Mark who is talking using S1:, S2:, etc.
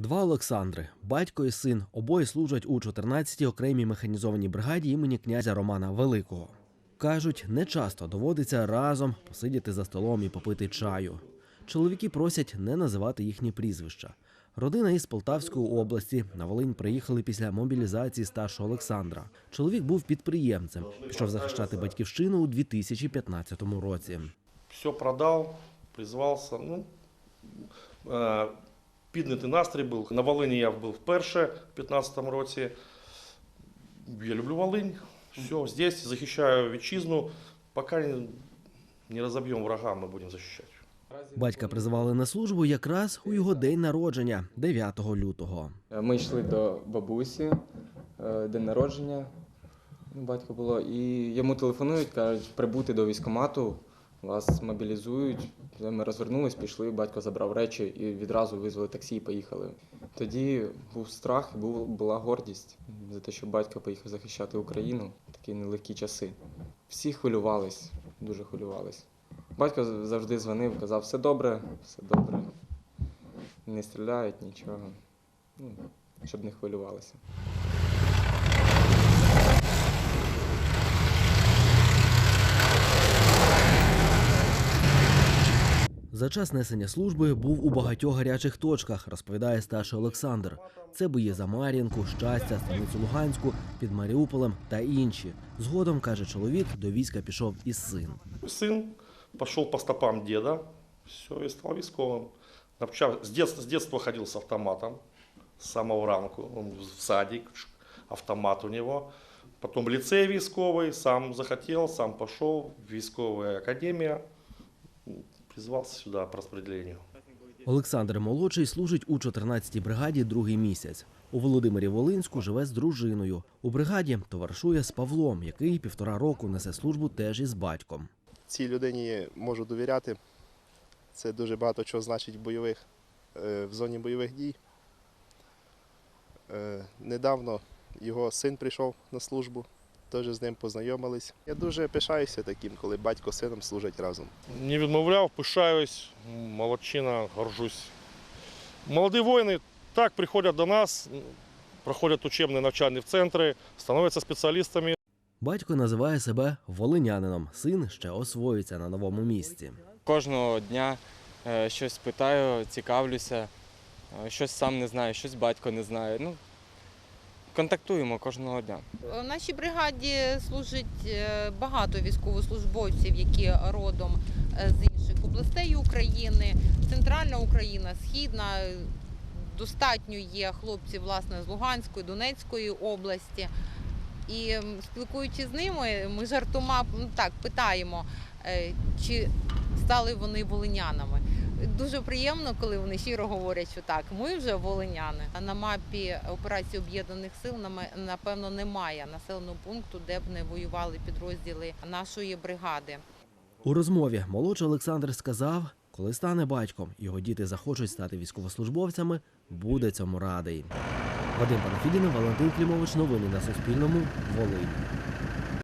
S1: Два Олександри, батько і син, обоє служать у 14-й окремій механізованій бригаді імені князя Романа Великого. Кажуть, не часто доводиться разом посидіти за столом і попити чаю. Чоловіки просять не називати їхні прізвища. Родина із Полтавської області на Волинь приїхали після мобілізації старшого Олександра. Чоловік був підприємцем, пішов захищати батьківщину у 2015 році.
S2: Все продав, призвався. Ну, е, піднятий настрій був. На Волині я був вперше в 2015 році. Я люблю Волинь. Все, здесь захищаю вітчизну. Поки не- розоб'ємо врага, ми будемо захищати.
S1: Батька призивали на службу якраз у його день народження, 9 лютого.
S3: Ми йшли до бабусі, е, день народження у батька було, і йому телефонують, кажуть, прибути до військкомату, вас мобілізують. Ми розвернулись, пішли, батько забрав речі і відразу визвали таксі і поїхали. Тоді був страх, був, була гордість за те, що батько поїхав захищати Україну в такі нелегкі часи. Всі хвилювались, дуже хвилювались. Батько завжди дзвонив, казав, все добре, все добре. Не стріляють, нічого. Ну, щоб не хвилювалися.
S1: За час несення служби був у багатьох гарячих точках, розповідає старший Олександр. Це бої за Мар'їнку, щастя, станицю Луганську, під Маріуполем та інші. Згодом каже чоловік, до війська пішов і син.
S2: Сын пошел по стопам деда, все, и стал військовым. Навчав- С детства, с детства ходил с автоматом, с самого ранку. В садик, автомат у него. Потом лицей військовий, сам захотел, сам пошел в військовая академия. Призвался сюда по распределению.
S1: Олександр молодший служить у 14-й бригаді другий місяць. У Володимирі Волинську живе з дружиною. У бригаді товаришує з Павлом, який півтора року несе службу теж із батьком.
S4: цій людині можу довіряти. Це дуже багато чого значить в бойових, е, в зоні бойових дій. Е, Недавно його син прийшов на службу, теж з ним познайомились. Я дуже пишаюся таким, коли батько з сином служать разом.
S2: Не відмовляв, пишаюсь, молодчина, горжусь. Молоді воїни так приходять до нас, проходять учебні навчальні центри, становляться спеціалістами.
S1: Батько називає себе волинянином. Син ще освоюється на новому місці.
S3: Кожного дня е, щось питаю, цікавлюся, е, щось сам не знаю, щось батько не знає. Ну, контактуємо кожного дня.
S5: В нашій бригаді служить е, багато військовослужбовців, які родом е, з інших областей України, Центральна Україна, Східна. Достатньо є хлопців власне з Луганської, Донецької області. І спілкуючись з ними, ми жартома ну, так питаємо, е, чи стали вони волинянами. Дуже приємно, коли вони щиро говорять, що так, ми вже волиняни. На мапі операції об'єднаних сил напевно немає населеного пункту, де б не воювали підрозділи нашої бригади.
S1: У розмові молодший Олександр сказав, коли стане батьком, його діти захочуть стати військовослужбовцями, буде цьому радий. Вадим Панафідін, Валентин Клімович. Новини на Суспільному. Волинь.